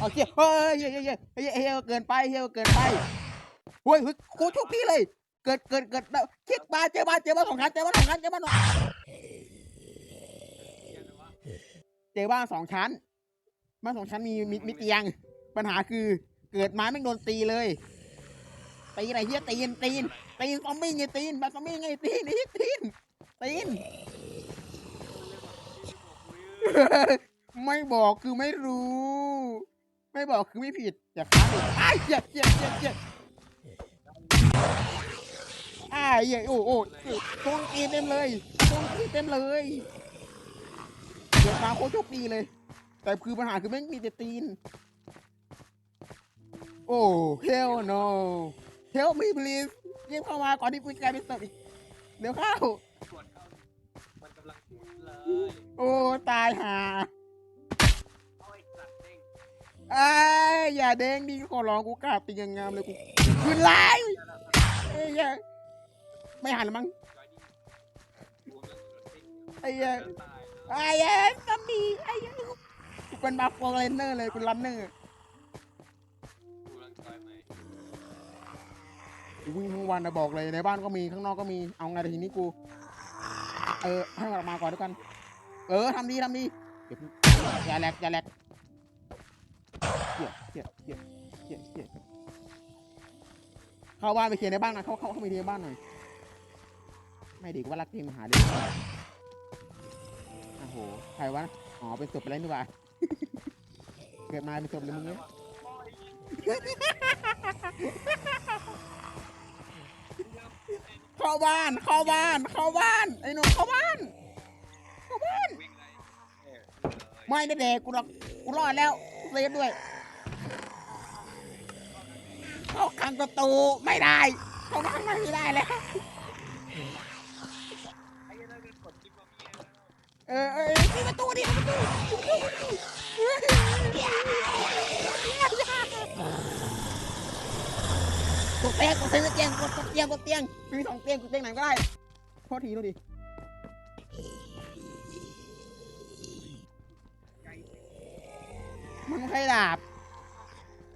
เอาเชี่ยเฮ้ยเฮ้ยเฮ้ยเฮ้ยเฮ้ยเฮ้ยเกินไปเฮ้ยเกินไปเฮ้ยเฮ้ยกูทุกที่เลย เกิดเกิดเกิดคิดมาเจอมาเจอมาสองชั้นเจอมาสองชั้นเจอมาสองเจอบ้านสองชั้นบ้านสองชั้นมีมีมีเตียง ปัญหาคือเกิดมาไม่โดนตีเลยตีอะไรเฮียตีนตีนตีนซอมบี้ไงตีนบ้าซอมบี้ไงตีนไอ้เหี้ยตีนตีนไม่บอกคือไม่รู้ ไม่บอกคือไม่ผิดอย่าค้างดิไอ้ายเจ็บเจ็บเจ็บเจ็บอ้ายเหี้ยโอ้โอ้ตรงกีเต็มเลยตรงกีเต็มเลยเดี๋ยวมาโคตรโชคดีเลย แต่คือปัญหาคือแม่งมีแต่ตีน โอ้ hell no help me please รีบเข้ามาก่อนที่กูจะกลายเป็นศพอีกเดี๋ยวเข้า มันกำลังหมุนเลย โอ้ ตายห่า ไอ้ยอย่าเด้งดิขอร้องกูกราบตีงามๆเลยกูคืนไลฟ์เอ้ยอย่าไม่หันมั้งจอยนี่กูเรื่องเกิดเด้งไอ้ยตายไอ้ยซัมบี้ไอ้เหี้ยกูเป็นบัฟฟอร์เรนเนอร์เลยกูรันเนอร์กูวิ่งทั้งวันนะบอกเลยในบ้านก็มีข้างนอกก็มีเอาไงทีนี้กู เออให้มันออกมาก่อนด้วยกัน เออทำดีทำดีเจียวอย่าแหลกอย่าแหลก เหี้ยเหี้ยเหี้ยเหี้ยเหี้ยเข้าบ้านไปเคลียร์ในบ้านหนะเข้าเข้าเข้าไปเคลียร์ในบ้านหน่อยไม่ดีกว่ารักทีมหาดีโอ้โหใครวะอ๋อเป็นศพไปแล้วนี่หว่าเกิดมาเป็นศพเลยมึงเนี่ยเข้าบ้านเข้าบ้านเข้าบ้านไอ้หนุ่มเข้าบ้านเข้าบ้านไล่เออเลยไม่ได้แดกกูหรอกกูรอดแล้ว เซฟด้วย เข้าข้างประตูไม่ได้เข้าข้างไม่ได้แล้วเหี้ยเออเออที่ประตูดิประตูกดเตียงกดเตียงกดเตียงกดเตียงกดเตียงมีสองเตียงกดเตียงไหนก็ได้โทษทีโทษที ไม่ดาบ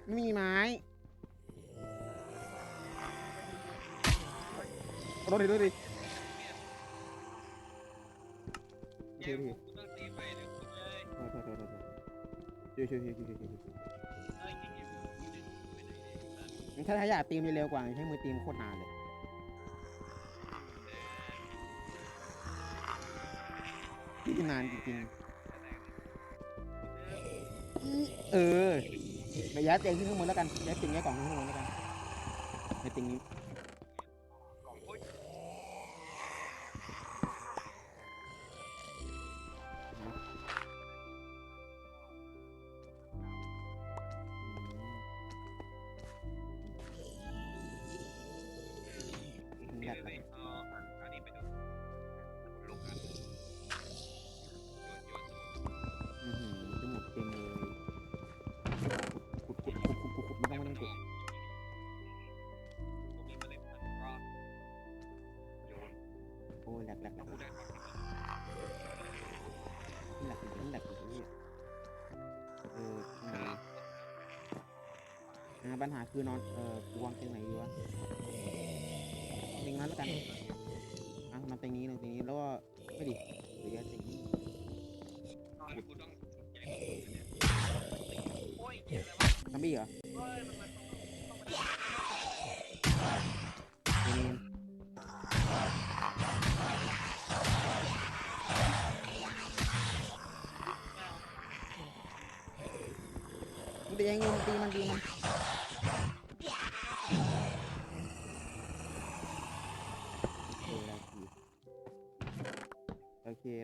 ไม่มีไม้รถดิรถดิเดี๋ยวกูต้อเดี๋ยวกูเลยโทษโทษโทษโทษช่วยช่วยช่วยช่วยช่วยช่วยเอ้ยจริงๆกูจะไปไหนเนี่ยถ้าถ้าอยากตีมเร็วกว่าใช้มือตีมโคตรนานเลยที่นานจริงๆ เออไปยวย้ายเตียงขึ้นข้างบนแล้วกันย้ายเตียงย้ายกล่องขึ้นข้างบนแล้วกันในเตียงนี้ ปัญหาคือนอนเออวางเตียงไหนดีวะเตียงนั้นแล้วกันอะนอนเตียงนี้นอนเตียงนี้แล้วก็ไม่ดิเดี๋ยวย้ายเตียงนี้ตอนกูต้องโอ้ยเจ็บเลยวะซัมบี้เหรอเฮ้ยมันมันเนนมันตีเองมันตีมันตีมัน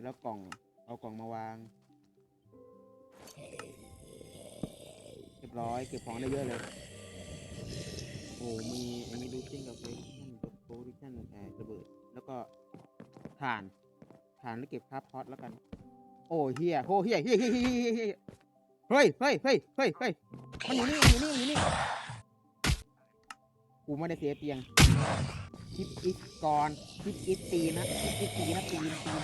แล้วกล่องเอากล่องมาวาง เรียบร้อยเก็บของได้เยอะเลย โอ้มีอันนี้ดูซิ่งกับเฟชั่นกับโพลิชั่นเอ่อระเบิด แล้วก็ถ่านถ่านแล้วเก็บครับพอตแล้วกัน โอ้เฮียโอ้เฮียเฮียเฮียเฮียเฮียเฮียเฮ้ยเฮ้ยเฮ้ยเฮ้ยเฮ้ยมันอยู่นี่อยู่นี่อยู่นี่กูไม่ได้เสียเตียง คิปอิสก่อนคิปอิสตีนะคิปอิสตีนะตีนตีน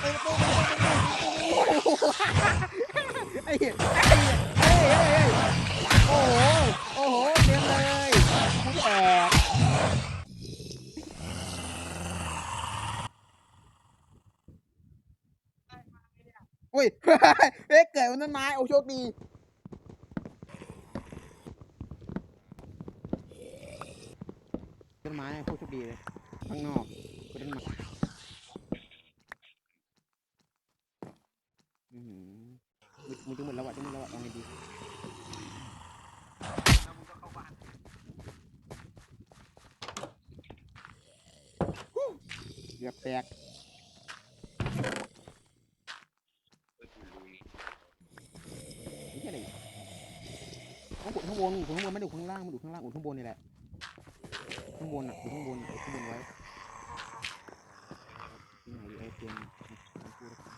ไอ้เหี้ยไอ้เหี้ยเฮ้ยเฮ้ยโอ้โห โอ้โหเต็มเลยผู้แอบอุ้ยเฮ้ยเกิดบนต้นไม้โอ้โชคดี ต้นไม้โคตรโชคดีเลยข้างนอกคือต้นไม้อืมึงมึงจะหมดแล้วอะจะหมดแล้วอะเอาไงดีเข้าบ้านเกือบแตกนี่นี่แค่ไหนต้องขุดข้างบนข้างบนไม่ด้ขุดข้างล่างมันดูข้างล่างขุดข้างบนนี่แหละ ข้างบนอะอยู่ข้างบนขุดข้างบนไว้ที่ไหนดีไอเตียงไม่พูดแล้วกัน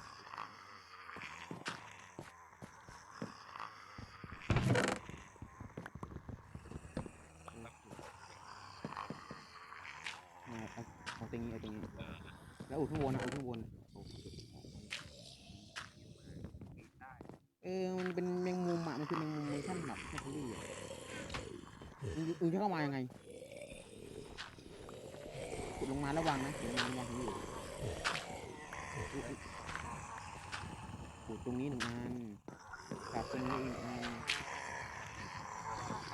เอาเอาเอาตรงนี้เอาตรงนี้แล้วอุดข้างบนนะอุดข้างบนได้ เออ มันเป็นแมงมุมอะ มันคือแมงมุมเวอร์ชันแบบแคทเทอรี่อะมึงมึงจะเข้ามายังไงขุดลงมาระวังนะขุดลงมาระวังที่อยู่อุ๊ยอุ๊ยขุดตรงนี้หนึ่งอันกับตรงนี้อีกอัน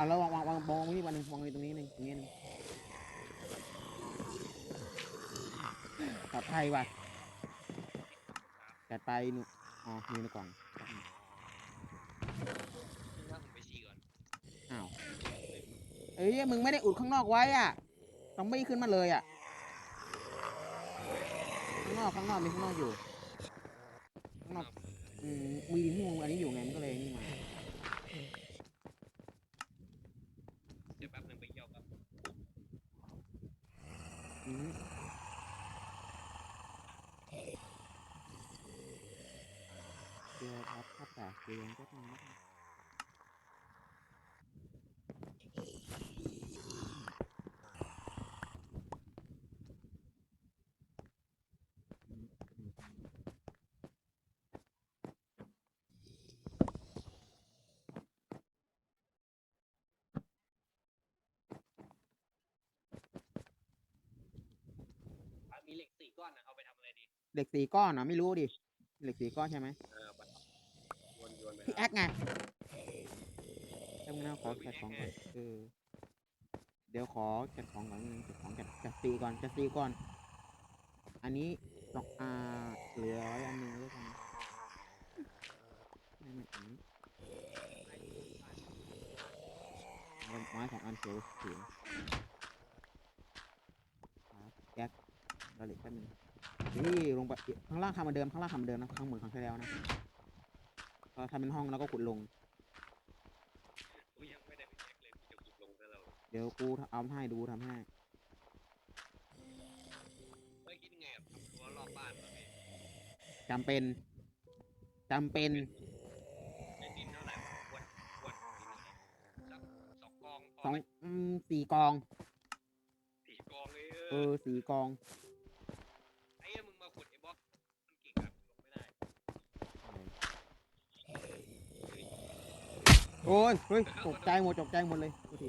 เอาแล้ววางวางวางวางไว้นี่วันหนึ่งวางไว้ตรงนี้หนึ่งตรงนี้หนึ่งปลอดภัยว่ะจัดไปหนูอ๋อมีในกล่องถ้าผมไปฉี่ก่อนอ้าวเอ้ยมึงไม่ได้อุดข้างนอกไว้อะต้องไม่ขึ้นมาเลยอะข้างนอกข้างนอกมีข้างนอกอยู่ข้างนอกอืมมีดินที่มึงอันนี้อยู่ไงมันก็เลยนี่มา เดี๋ยวแป๊บนึงไปเยี่ยวแป๊บ อืมเจอครับ ถ้าแตกเรียนก็ทำไม่ได้อะมีเหล็กสี่ก้อนนะเอาไปทำอะไรดี เหล็กสี่ก้อนเหรอไม่รู้ดิ เหล็กสี่ก้อนใช่ไหม เออไปวนโยนไป พี่ แอคไงต้องนะขอจัดของก่อนเออเดี๋ยวขอจัดของก่อนนิดนึงจัดของจัดจัดตีก่อนจัดตีก่อน อันนี้สองอ่าเหลือร้อันหนึงแล้วกันไม่ไม่อันนี้เอาไม้ของอันเสียวเสียงครับแก๊กเราเหล็กแป๊บนึงนี่ลงไปข้างล่างทำเหมือนเดิมข้างล่างทำเหมือนเดิมนะข้างเหมือนครั้งที่แล้วนะ เราทำเป็นห้องแล้วก็ขุดลง กูยังไม่ได้ไปเช็คเลยกูจะขุดลงซะแล้วเดี๋ยวกูเอาให้ดูทำให้ เฮ้ยคิดไงกับทำรั้วรอบบ้านวะพี่จำเป็นจำเป็นไอ้ดินเท่าไหร่วะอ้วนอ้วนดินไหนสักสองกองพสอองไหมอืมสี่กอง สี่กองเลยเอเอออสี่กอง ไอ้เหี้ยมึงมาขุดไอ้บล็อกมันเก่งอะลงไม่ได้ โอ้ยเฮ้ยตกใจหมดตกใจหมดเลยโอเค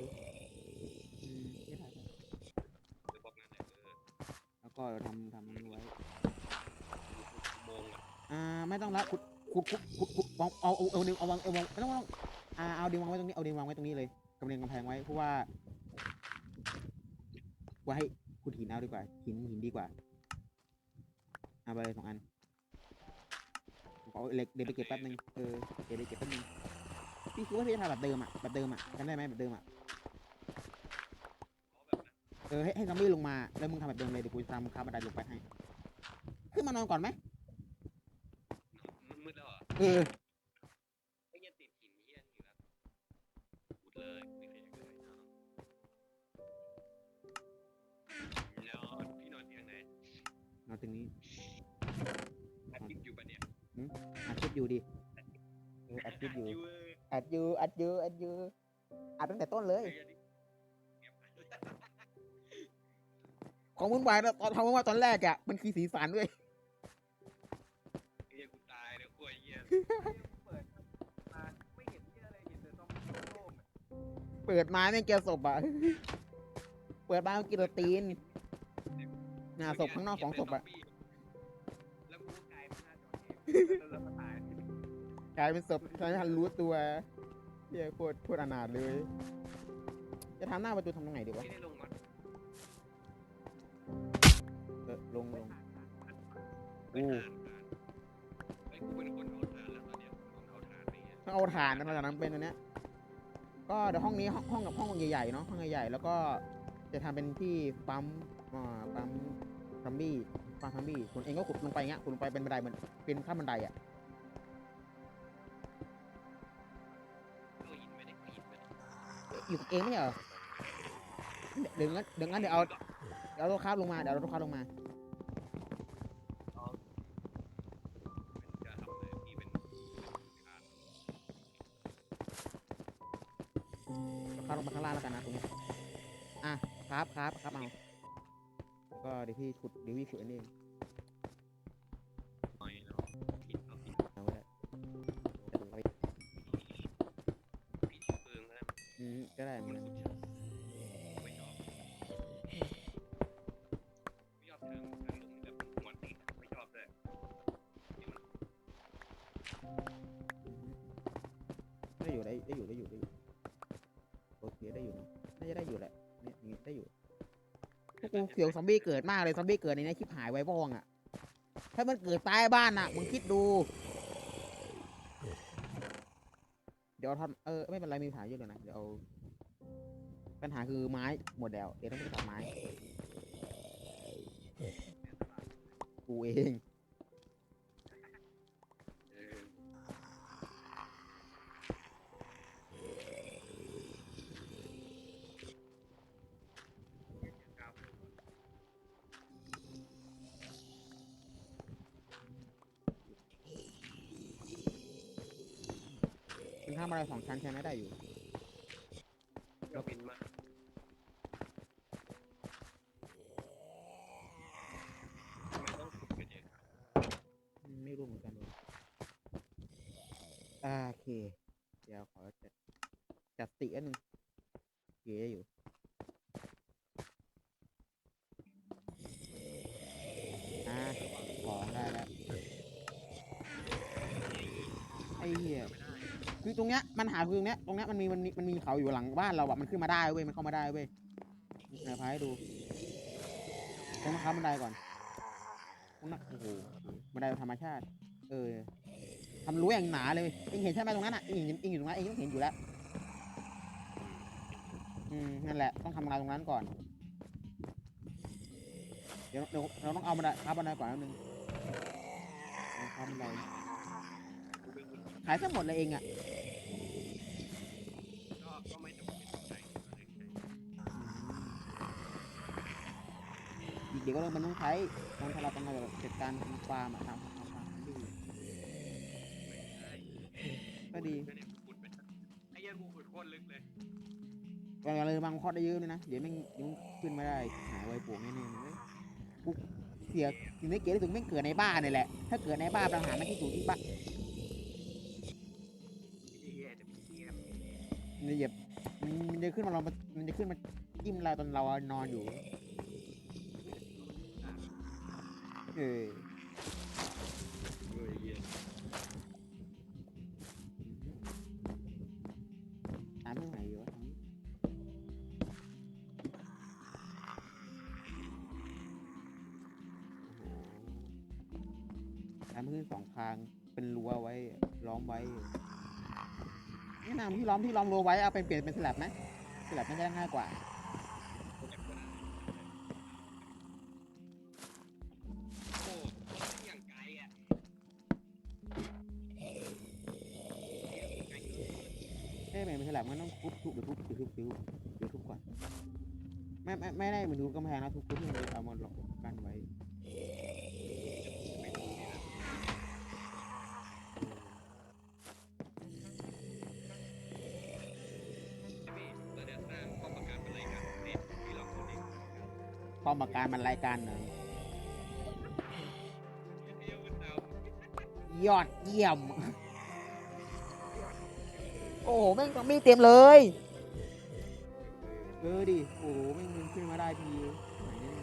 อืมไม่ถ่ายไอ้บล็อกนั่นแหละเออแล้วก็ทำทำอันไว้อ่าไม่ต้องละขุดขุดขุดขุดขุดวางเอาเอาเอาดินเอาวางเอาวางไม่ต้องไม่ต้องอ่าเอาดินวางไว้ตรงนี้เอาดินวางไว้ตรงนี้เลยกำแพงกำแพงไว้เพราะว่าไว้ให้ขุดหินเอาดีกว่าหินหินดีกว่าเอาไปเลยสองอันเอาเหล็กเดี๋ยวไปเก็บแป๊บนึงเออเดี๋ยวไปเก็บแป๊บนึง พี่คิดว่าพี่จะทำแบบเดิมอะแบบเดิมอะจำได้ไหมแบบเดิมอะเอาแบบนั้นเออให้ให้ซอมบี้ลงมาแล้วมึงทำแบบเดิมเลยเดี๋ยวกูจะทำคาบันไดลงไปให้ขึ้นมานอนก่อนไหมมืดๆแล้วเหรอเออไอ้ อัดเยอะอัดเยอะอัดตั้งแต่ต้นเลย ของมุ่นวายตอนทำมุ่นวายตอนแรกอะมันคือสีสันด้วยเฮียกูตายเดี๋ยวกล้ยเฮีเปิดมาไม่เห็นเฮียอะไรเห็นแต่ซอมบี้โล่งเปิดมาเนี่ยเจอศพอะเปิดมากินโรตีนหน้าศพข้างนอกสองศพอะกลายเป็นหน้ทรายกลายศพฉันทันรู้ตัว เฮียโคตรโคตรอนาถเลย จะทำหน้าประตูทำตรงไหนดีวะ ไม่ได้ลงมาเออลงลงไม่ทานไอ้กูเป็นคนเอาทานแล้วตอนเนี้ยผมต้องเอาทานไปเงี้ยต้องเอาฐานมาจากนั้นเป็นอันเนี้ย ก็เดี๋ยวห้องนี้ห้องห้องกับห้องใหญ่ๆเนาะห้องใหญ่ๆแล้วก็จะทำเป็นที่ปั๊มอ่าปั๊มซัมบี้ปั๊มซัมบี้คุณเองก็ขุดลงไปเงี้ยขุดลงไปเป็นบันไดเหมือนเป็นข้ามบันไดอะ อยู่เองไม่ใช่เหรอเดี๋ยวงั้นเดี๋ยวงั้นเดี๋ยวเอาเดี๋ยวเอาตัวคราบลงมาเดี๋ยวเอาตัวคราบลงมาเป็นจะทำเลยพี่เป็นทาวคราบลงมาข้างล่างแล้วกันนะตรงนี้อะครับครับครับเอาแล้วก็เดี๋ยวพี่ขุดเดี๋ยวพี่ขุดอันนี้เอง เสียวซอมบี้เกิดมากเลยซอมบี้เกิดในนี้ชิบหายไว้บ้องอะ ถ้ามันเกิดใต้บ้านอะมึงคิดดู เดี๋ยวทำเออไม่เป็นไรมีปัญหาเยอะเลยนะเดี๋ยวปัญหาคือไม้หมดแล้วเดี๋ยวต้องไปตัดไม้กูเอง อะไรสองชั้นใช่ไหมได้อยู่ก็บินมาทำไมต้องขุดกันเยอะครับไม่รู้เหมือนกันเลยอ่าโอเค เดี๋ยวขอจัดจัดสติอันหนึ่งโอเคได้อยู่อ่าของได้แล้วไอ้เหี้ย คือตรงเนี้ยมันหาคือตรงเนี้ยตรงเนี้ยมันมีมันมีมันมีเขาอยู่หลังบ้านเราอะมันขึ้นมาได้เว้ยมันเข้ามาได้เว้ยไหนพายให้ดูต้องมาค้าบันไดก่อนตรงนั้นโอ้โหบันไดธรรมชาติ เออทำรั้วอย่างหนาเลยเองเห็นใช่ไหมตรงนั้นอะเองเห็นเองอยู่ตรงนั้นเองต้องเห็นอยู่แล้วอืมนั่นแหละต้องทำงานตรงนั้นก่อน เดี๋ยวเดี๋ยวเราต้องเอาบันไดค้าบันไดก่อนนิดนึงเอาค้าบันได ขายทั้งหมดเลยเองอะก็ก็ไม่จำเป็นต้องใช้ก็เลยใช้อีกเดี๋ยวก็เริ่มมันต้องใช้ตอนที่เราต้องมาแบบจัดการทำฟาร์มอะทำทำฟาร์มให้ดีไม่ใช่ก็ดีก็เนี่ยขุดไปสักไอ้เหี้ยังกูขุดโคตรลึกเลยอย่าเลยบางคอดได้เยอะเลยนะ เดี๋ยวแม่งเดี๋ยวมึงขึ้นไม่ได้ หายไวปวกแน่ๆเลยกูเสียสิ่งที่เกลียดที่สุดแม่งเกิดในบ้านนี่แหละ ถ้าเกิดในบ้านปัญหาไม่ที่สุดที่บ้าน จะเหยียบมันจะขึ้นมาเรามันจะขึ้นมาจิ้มเราตอนเรานอนอยู่ เออ ที่ล้อมที่ล้อมรั้วไว้เอาเป็นเปลี่ยนเป็นสลับไหมสลับน่าจะง่ายกว่าโอ้อย่างไกลอ่เกินเป็นสลับมันต้องทุบทุบเดี๋ยวทุบเดี๋ยวทุบเดี๋ยวทุบเดี๋ยวทุบก่อนไม่ไม่ไม่ได้เหมือนทุบกำแพงนะทุบทุบเลยเอามาหลอกกันไว้ มปราการมันรายการหน่อยเที่ยวกันดาวยอดเยี่ยม โอ้โหแม่งซอมบี้เต็มเลยเเออดิ โอ้โหไม่งขึ้นมาได้ทีไหนเนี่ย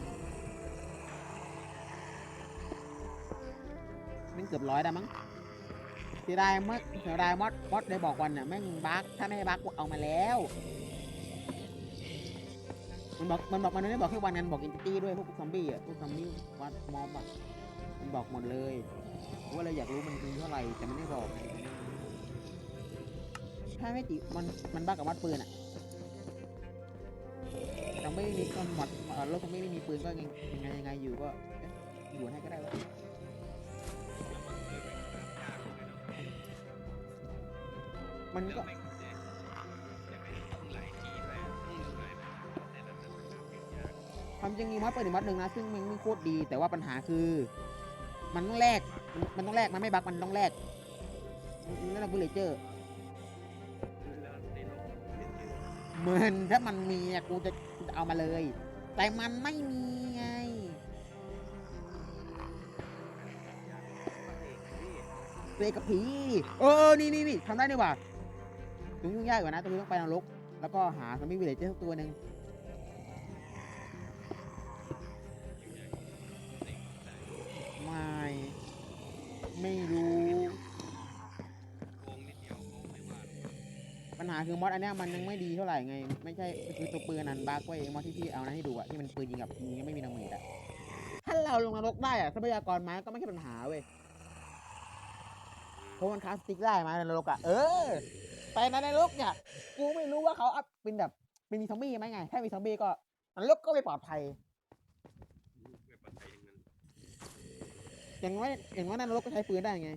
แม่งเกือบร้อยได้มั้งเสียดายมดเสียดายมดมดได้บอกวันเนี่ยแม่งบั๊กถ้าไม่ให้บั๊กกูเอามาแล้ว มันบอกมันบอกมันไม่ได้บอกแค่วันนั้นบอกอินตี้ด้วยพวกซอมบี้อะพวกซอมบี้วัดมอมอะมันบอกหมดเลยว่าเราอยากรู้มันคือเท่าไหร่แต่มันไม่บอกไงถ้าไม่ติมันมันบ้ากับวัดปืนอะซอมบี้มีก็หมดเอ่อโลกซอมบี้ไม่มีปืนก็ยังยังไงยังไงอยู่ก็อยู่ให้ก็ได้วะมันก็ ความจริงมีมอดปืนอีกมอดหนึ่งนะ ซึ่งมันโคตรดี แต่ว่าปัญหาคือ มันต้องแลก มันต้องแลก มันไม่บักมันต้องแลกนั่นแหละบูเลเจอร์เหมือนถ้ามันมีอะกูจะกูจะเอามาเลย แต่มันไม่มีไงเรกับผี เออ นี่นี่นี่ทำได้นี่หว่าตรงยุ่งยากกว่านะ ตรงนี้ต้องไปนรก แล้วก็หาซอมบี้วิลเลจเจอร์สักตัวหนึ่ง ไม่รู้ปัญหาคือมอดอันเนี้ยมันยังไม่ดีเท่าไหร่ไง ไม่ใช่คือตัวปืนนันบักไว้ยมอดที่พี่เอานะให้ดูอะที่มันปืนยิงกับยิงยังไม่มีดาเมจอะถ้าเราลงนรกได้อะทรัพยากรไม้ก็ไม่ใช่ปัญหาเว้ยเพราะมันคราสติกได้ไม้ในนรกอะเออ ไปในนรกเนี่ยกูไม่รู้ว่าเขาอัพเป็นแบบเป็นมีซอมบี้ไหมไง ถ้ามีซอมบี้ก็นรกก็ไม่ปลอดภัย ไม่ปลอดภัยทั้งนั้น อย่างน้อยอย่างน้อยในนรกก็ใช้ปืนได้ไง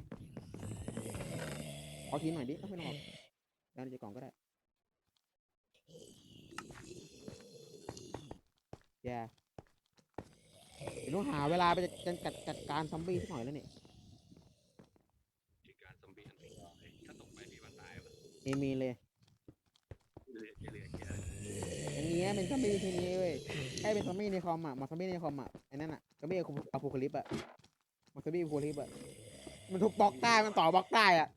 ขอทีหน่อยดิเอาไม่ต้องออกแล้วในกล่องก็ได้แย่เดี๋ยวต้องหาเวลาไปจัดจัดจัดการซอมบี้สักหน่อยแล้วเนี่ยที่การซอมบี้อันตรายถ้าตกไปมีวันตายวะเอมีเลยเหลือเหลือแค่อย่างเงี้ยเป็นซอมบี้ทีนี้เว้ยให้เป็นซอมบี้ในคอมอะมาซอมบี้ในคอมอะไอ้นั่นอะซอมบี้อะโพคาลิปอะ มาซอมบี้อะโพคลิปอะมันทุบบล็อกได้มันต่อบล็อกได้อะ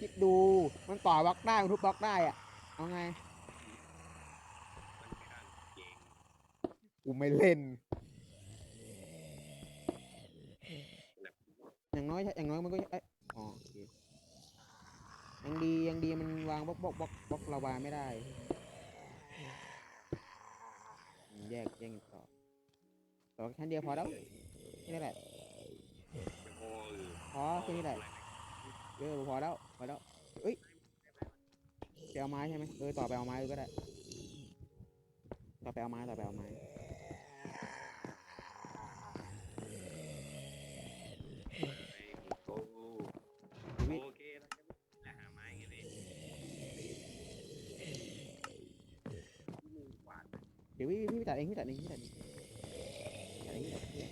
คิดดูมันต่อบล็อกได้มันทุบบล็อกได้อะเอาไงกูไม่เล่น อย่างน้อยอย่างน้อยมันก็เอ้ยอ๋อโอเคยังดียังดีมันวางบล็อกบล็อกบล็อกบล็อกลาวาไม่ได้ แยกแยก ต่อต่อแค่เดียวพอแล้วแค่นี้แหละโอ้เออพอแค่นี้แหละเออพอแล้วพอแล้วเอ้ยไปเอาไม้ใช่ไหมเออต่อไปเอาไม้ก็ได้ต่อไปเอาไม้ต่อไปเอาไม้โอเคแล้วหาไม้ไงนี่หวานเดี๋ยวพี่พี่พี่ตัดเองพี่ตัดเองพี่ตัดเองตัดเองพี่ตัดเอง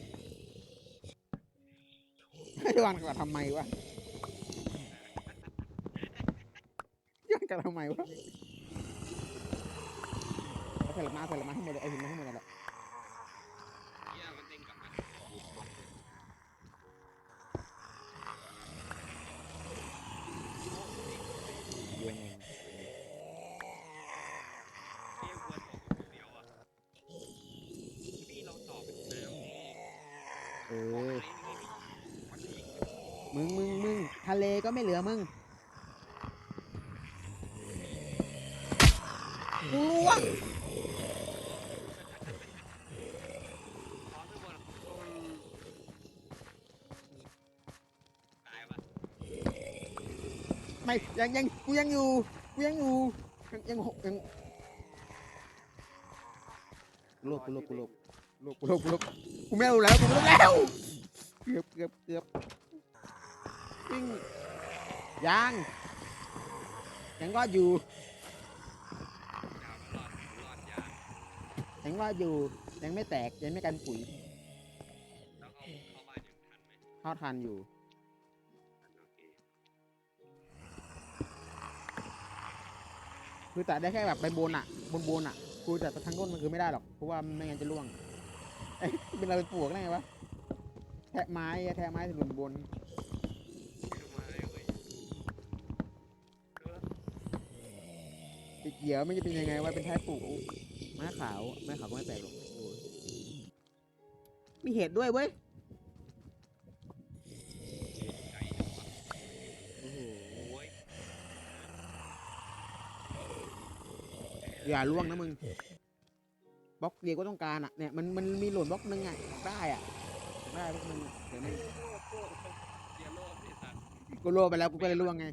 จะวนกับทำไมวะย้อนกับทำไมวะเอาใส่ละมาใส่ละมาให้หมดเลยไอ้หินมาให้หมดเลย ก็ไม่เหลือมึงล่วงไม่ยังยังกูยังอยู่กูยังอยู่ยังยังหกยังกูลบกูลบกูลบลบกูลบกูลบกูไม่รู้แล้วกูไม่รู้แล้วเกือบเกือบเกือบวิ่ง ยังยังรอดอยู่ยังรอดอยู่ยังไม่แตกยังไม่กันปุ๋ยเข้าทันไหมเข้านอยู่คือแตัดได้แค่แบบใบบนอะ บนบนอะกูแต่ทั้งต้นมันคือไม่ได้หรอกเพราะว่าไม่งั้นจะร่วงเป็นอะไรเป็นปลวกได้ไงวะแทะไม้แทะไม้ถึงบนไม่ ขียวมันจะเป็นยังไงว่าเป็นท้ายปลูกม้าขาวม้าขาวก็ไม่แปลกหรอกโอ้ยมีเห็ดด้วยเว้ยไก่จังวะโอ้โหโอ้ยอย่าล่วงนะมึงบล็อกเดียวก็ต้องการอะเนี่ยมันมันมีโหล่นบล็อกนึงอะได้อะได้บล็อกนึงอะเดี๋ยวไม่โลภโลภเดี๋ยวโลภไอ้สัตว์กูล่วงไปแล้วกูก็เลยล่วงไง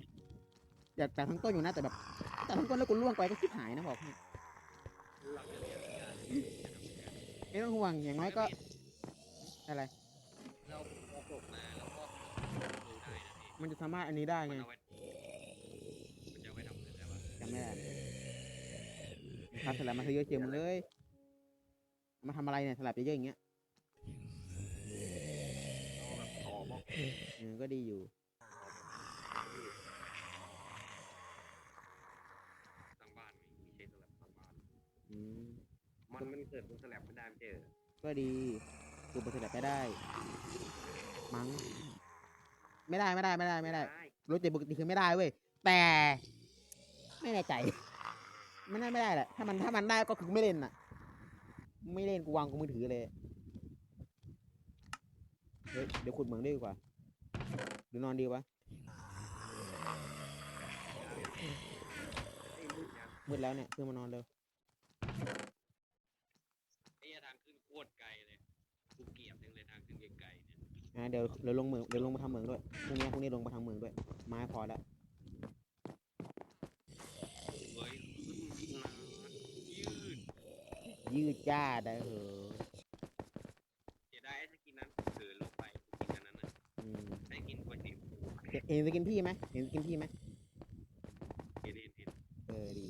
อยากแต่ทั้งต้นอยู่นะแต่แบบ แต่ทั้งต้นแล้วกูล่วงไปก็คิดหายนะบอกให้ไม่ต้องห่วงอย่างน้อยก็ อะไร เราพอปลูกมาแล้วก็ดูได้นะพี่มันจะสามารถอันนี้ได้มันไงเอาไว้มันจะเอาไว้ทำอะไรได้บ้างจำไม่ได้ครับสลับมาเยอะเจียมเลย มาทำอะไรเนี่ยสลับเยอะๆอย่างเงี้ย เอาแบบต่อบอก เออก็ดีอยู่ สร้างบ้านมีมีใช้สลับสร้างบ้าน อืม มันมันเกิดบนสลับไม่ได้ไม่ใช่เหรอก็ดีคือไปสลับไปได้ มั้งไม่ได้ไม่ได้ไม่ได้ไม่ได้รถเจ็บปกติคือไม่ได้เว้ยแต่ไม่แน่ใจไม่ได้ไม่ได้แหละถ้ามันถ้ามันได้ก็คือไม่เล่นน่ะ ไม่เล่นกูวางกูมือถือเลยเฮ้ยเดี๋ยวขุดเหมืองด้วยดีกว่าหรือนอนดีวะไอ้มืดยังมืดแล้วเนี่ยเพื่อนมานอนเร็ว ไอ้ทางขึ้นโคตรไกลเลยกูเกลียดจังเลยทางขึ้นไกลๆเนี่ยอะเดี๋ยวเดี๋ยวลงเหมืองเดี๋ยวลงมาทำเหมืองด้วยพรุ่งนี้พรุ่งนี้ลงมาทำเหมืองด้วย ไม้พอแล้วเฮ้ยขึ้นนานยืดยืดจ้าได้เหอะเสียดายไอ้สกินนั้นเกินลงไปสกินอันนั้นน่ะอืมไอ้กินก๋วยเตี๋ยวเห็นเห็นสกินพี่ไหมเห็นสกินพี่ไหมเห็นเห็นเห็นเออดี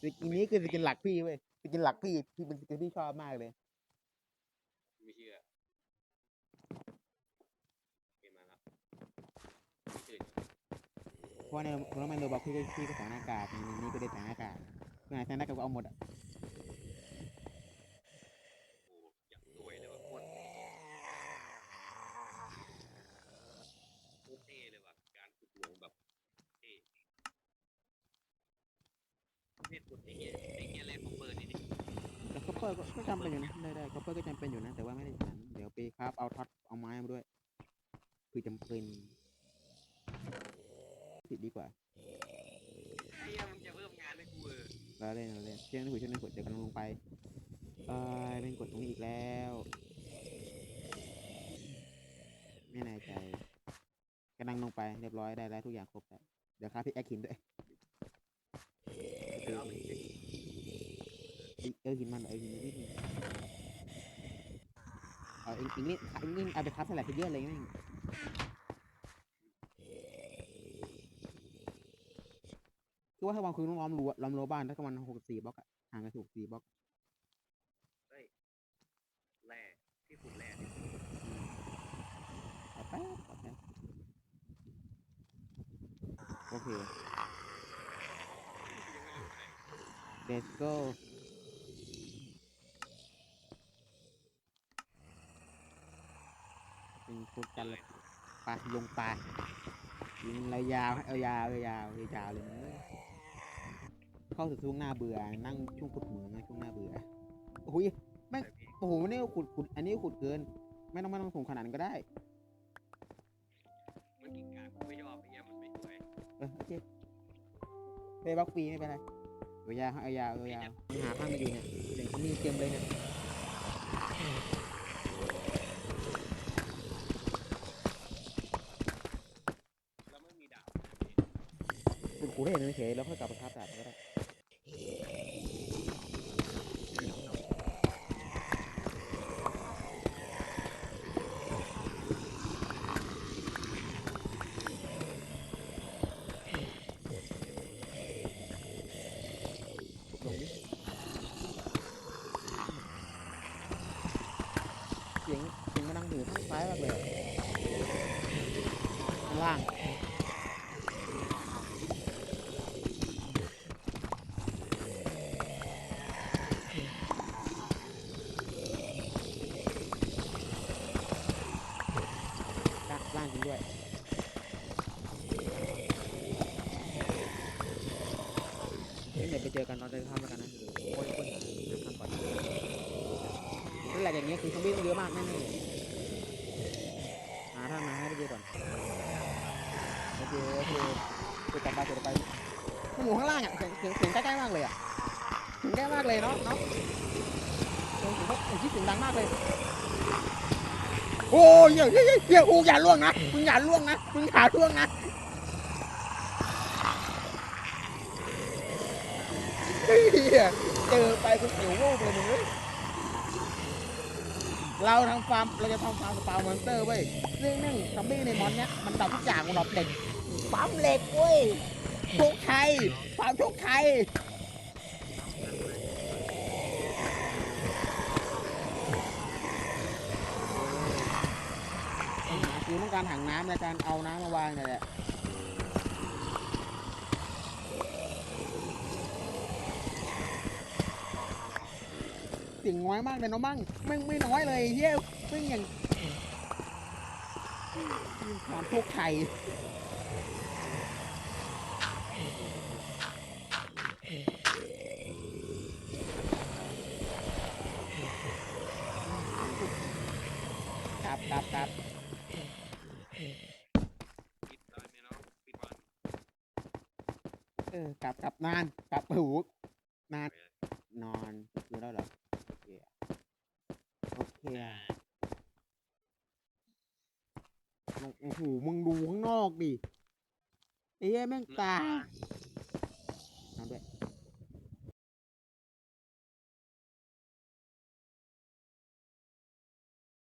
สกินนี้คือสกินหลักพี่เว้ยสกินหลักพี่พี่เป็นสกินที่ชอบมากเลย ไม่เชื่อเกมมาแล้วเชื่อ เพ ราะในโรแมนโรบอกพี่ก็พี่ก็ใส่หน้ากากนี่ก็ได้ใส่หน้ากากเมื่อไหร่ใส่หน้ากากก็เอาหมดอะโอ้อยากรวยเลยว่ะโคตรโคตรเท่เลยว่ะการฝึกหลวงแบบเท่ประเภทขุดไอ้เหี้ยไอ้เหี้ยแรงของเปิดนี่ดิแต่คัพเปอร์ก็จำเป็นอยู่นะได้ได้คัพเปอร์ก็จำเป็นอยู่นะ แต่ว่าไม่ได้ขนาดนั้นเดี๋ยวไปครับ เอาท็อตเอาไม้มาด้วย คือจำเป็น ติดดีกว่าเหี้ยมึงจะเพิ่มงานให้กูเออแล้วเล่นเราเล่นเชื่อในหัวเชื่อในหัวเดี๋ยวกำลังลงไปเออเป็นกดตรงนี้อีกแล้ว ไม่แน่ใจกำลังลงไปเรียบร้อยได้แล้วทุกอย่างครบแล้วเดี๋ยวครับพี่แอคหินด้วยเออหินมันเออหินนิดนึงเอาอีกอีกนิดอีกนิดเอาไปคับสลับไปเยอะเลยแม่ง คือว่าถ้าวางคือต้องล้อมรั้วล้อมรั้วบ้านถ้ามันหกสี่บล็อกอะห่างกันหกสี่บล็อกแร่ที่ขุดแร่ที่เอาแป๊บเอาแป๊บโอเคยังไม่รู้ไหน let's go เป็นโปรแกรมเลยไปลงไปยิงระยาวเอายาวเอายาวเอายาวเลย เข้าสู่ช่วงหน้าเบื่อ นั่งช่วงขุดเหมืองนะช่วงหน้าเบื่อโอ้โหยแต่พี่โอ้โหนี่ก็ขุดขุดอันนี้ก็ขุดเกิน ไม่ต้องไม่ต้องส่งขนาดนั้นก็ได้มันกินกากกูไม่ชอบไอ้เหี้ยมันไม่สวยเออโอเคไปบล็อกฟรีไม่เป็นไรเอายาวเอายาวเอายาวมันหาข้างไม่อยู่เนี่ยเดี๋ยวเขามีเตรียมเลยเนี่ยแล้วไม่มีดาบขุดขุดให้เห็นเฉยๆแล้วค่อยกลับไปคราฟดาบก็ได้ขุดลงดิเสียงเสียงมันดังหูข้างซ้ายมากเลยอะข้างล่าง ล่างล่างจริงด้วย เดินข้ามแล้วกันนะโอ้ยโอ้ยเดินข้ามก่อนนั่นแหละอย่างเงี้ยคือซอมบี้มันเยอะมากแน่ๆเลยหาทางมาให้ได้เยอก่อนโอเคโอเคจุดต่อไปจุดต่อไปมันอยู่ข้างล่างอะเสียงเสียงเสียงใกล้ๆมากเลยอะเสียงใกล้มากเลยเนาะเนาะเสียงเสียงเขาเสียงที่เสียงดังมากเลยโอ้ยเฮ้ยเฮ้ยเยเฮ้ยอูอย่าล่วงนะมึงอย่าล่วงนะมึงอย่าล่วงนะ เฮ้ยเจอไปกูเสียววูบเลยมึงเอ้ยเราทำฟาร์มเราจะทำฟาร์มสปาวมอนสเตอร์เว้ยซึ่งแม่งซอมบี้ในมอนเนี้ยมันดับทุกอย่างมันดับเหล็กปั๊มเหล็กเว้ยโชคชัยฟาร์มโชคชัยคือต้องการถังน้ำในการเอาน้ำมาวางเนี่ยแหละ สียงน้อยมากเลยนะมั่งไม่ไม่น้อยเลยเฮียไม่งอย่างความโชคชัยกลับกลับกลับเนานเออกลับกลับนานกลับหู